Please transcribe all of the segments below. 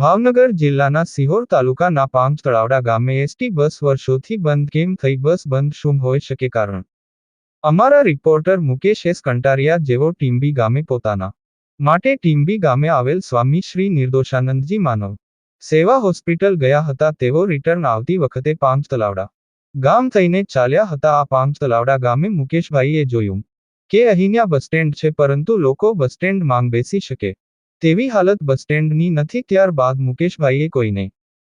ભાવનગર જિલ્લાના સિહોર તાલુકાના પાંચ તળાવડા ગામે એસટી બસ વર્ષોથી બંધ કેમ થઈ? બસ બંધ શું હોઈ શકે કારણ? અમારા રિપોર્ટર મુકેશ એસ કંટારિયા જેવો ટીમ્બી ગામે પોતાના માટે ટીમ્બી ગામે આવેલ સ્વામી શ્રી નિર્દોષાનંદજી માનવ સેવા હોસ્પિટલ ગયા હતા. તેઓ રિટર્ન આવતી વખતે પાંચ તલાવડા ગામ થઈને ચાલ્યા હતા. આ પાંચ તલાવડા ગામે મુકેશભાઈએ જોયું કે અહીંયા બસ સ્ટેન્ડ છે, પરંતુ લોકો બસ સ્ટેન્ડ માંગ બેસી શકે તેવી હાલત બસ સ્ટેન્ડની નથી ત્યારબાદ મુકેશભાઈએ કોઈને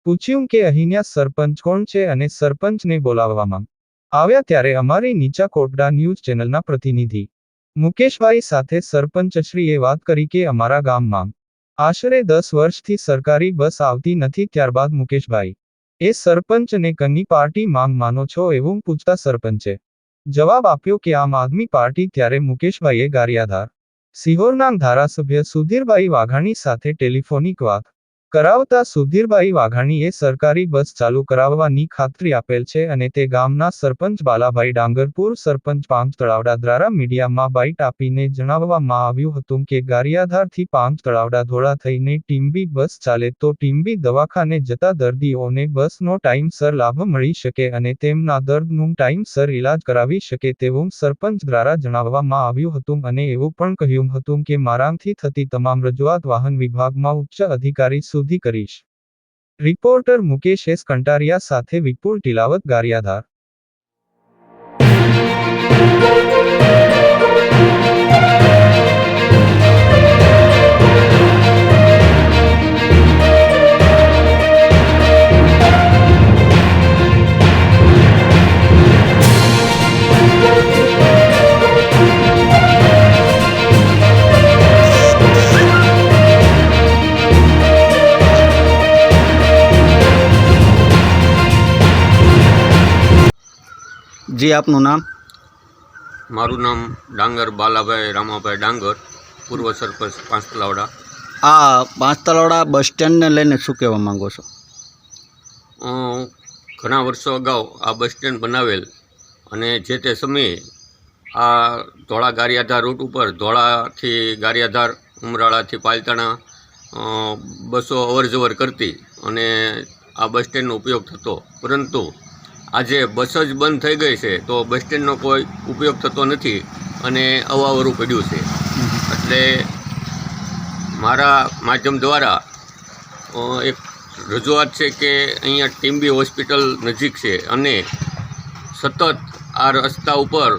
પૂછ્યું કે અહીંયા સરપંચ કોણ છે અને સરપંચને બોલાવવામાં આવ્યા ત્યારે અમારી નીચા કોટડા ન્યૂઝ ચેનલના પ્રતિનિધિ મુકેશભાઈ સાથે સરપંચશ્રીએ વાત કરી કે અમારા ગામમાં આશરે દસ વર્ષથી સરકારી બસ આવતી નથી ત્યારબાદ મુકેશભાઈ, એ સરપંચને કની પાર્ટી માંગ માનો છો એવું પૂછતા સરપંચે જવાબ આપ્યો કે આમ આદમી પાર્ટી ત્યારે મુકેશભાઈએ ગારિયાધાર સિહોરના ધારાસભ્ય સુધીરભાઈ વાઘાણી સાથે ટેલિફોનિક વાત કરાવતા સુધીરભાઈ વાઘાણીએ સરકારી બસ ચાલુ કરાવવાની ખાતરી આપેલ છે અને તે ગામના સરપંચ બાલાભાઈ ડાંગરપુર, સરપંચ પાંચ તળાવડા દ્વારા મીડિયામાં બાઇટ આપીને જણાવવામાં આવ્યું હતું કે ગારિયાધારથી પાંચ તળાવડા ધોળા થઈને ટીમ્બી બસ ચાલે તો ટીમ્બી દવાખાને જતા દર્દીઓને બસનો ટાઈમસર લાભ મળી શકે અને તેમના દર્દનું ટાઈમસર ઇલાજ કરાવી શકે તેવું સરપંચ દ્વારા જણાવવામાં આવ્યું હતું અને એવું પણ કહ્યું હતું કે મારાથી થતી તમામ રજૂઆત વાહન વિભાગમાં ઉચ્ચ અધિકારી સુધી કરીશ. રિપોર્ટર મુકેશ એસ કંટારિયા સાથે વિપુલ ટીલાવત ગારિયાધાર. જી આપનું નામ? મારું નામ ડાંગર બાલાભાઈ રામાભાઈ ડાંગર પૂર્વ સરપંચ પાંચ તલાવડા આ પાંચ તલાવડા બસ સ્ટેન્ડને લઈને શું કહેવા માંગો છો? ઘણા વર્ષો અગાઉ આ બસ સ્ટેન્ડ બનાવેલ અને જે તે સમયે આ ધોળા ગારિયાધાર રૂટ ઉપર ધોળાથી ગારિયાધાર ઉમરાળાથી પાલતાણા બસો બસો અવરજવર કરતી અને આ બસ સ્ટેન્ડનો ઉપયોગ થતો. પરંતુ આજે બસ જ બંધ થઈ ગઈ છે તો બસ સ્ટેન્ડનો કોઈ ઉપયોગ થતો નથી અને અવાવરું પડ્યું છે. એટલે મારા માધ્યમ દ્વારા એક રજૂઆત છે કે અહીંયા ટીમ્બી હોસ્પિટલ નજીક છે અને સતત આ રસ્તા ઉપર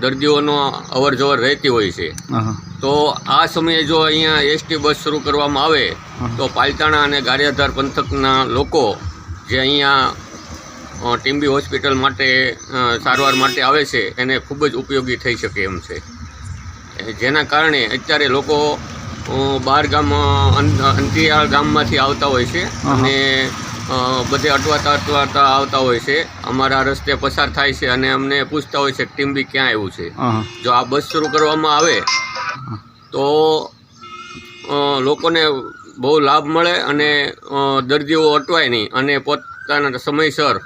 દર્દીઓનો અવર જવર રહેતી હોય છે. તો આ સમયે જો અહીંયા એસટી બસ શરૂ કરવામાં આવે તો પાલતાણા અને ગારિયાધાર પંથકના લોકો જે અહીંયા ટીમ્બી હોસ્પિટલ માટે સારવાર માટે આવે છે એને ખૂબ જ ઉપયોગી થઈ શકે એમ છે. જેના કારણે અત્યારે લોકો બહાર ગામ અ, અન- અંતરિયાળ ગામમાંથી આવતા હોય છે અને બધે અટવાતા અટવાતા આવતા હોય છે. અમારા રસ્તે પસાર થાય છે અને અમને પૂછતા હોય છે કે ટીમ્બી ક્યાં આવ્યું છે. જો આ બસ શરૂ કરવામાં આવે તો લોકોને બહુ લાભ મળે અને દર્દીઓ અટવાય નહીં અને પોતાના સમયસર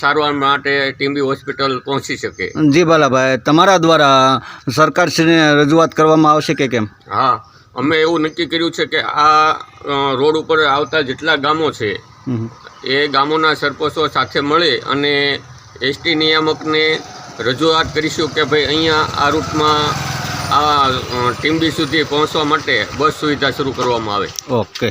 સારવાર માટે ટીમ્બી હોસ્પિટલ પહોંચી શકે. જી બાલાભાઈ તમારા દ્વારા સરકારશ્રીને રજૂઆત કરવામાં આવશે કે કેમ? હા અમે એવું નક્કી કર્યું છે કે આ રોડ ઉપર આવતા જેટલા ગામો છે એ ગામોના સરપંચો સાથે મળી અને એસટી નિયામકને રજૂઆત કરીશું કે ભાઈ અહીંયા આ રૂટમાં આ ટીમ્બી સુધી પહોંચવા માટે બસ સુવિધા શરૂ કરવામાં આવે. ઓકે.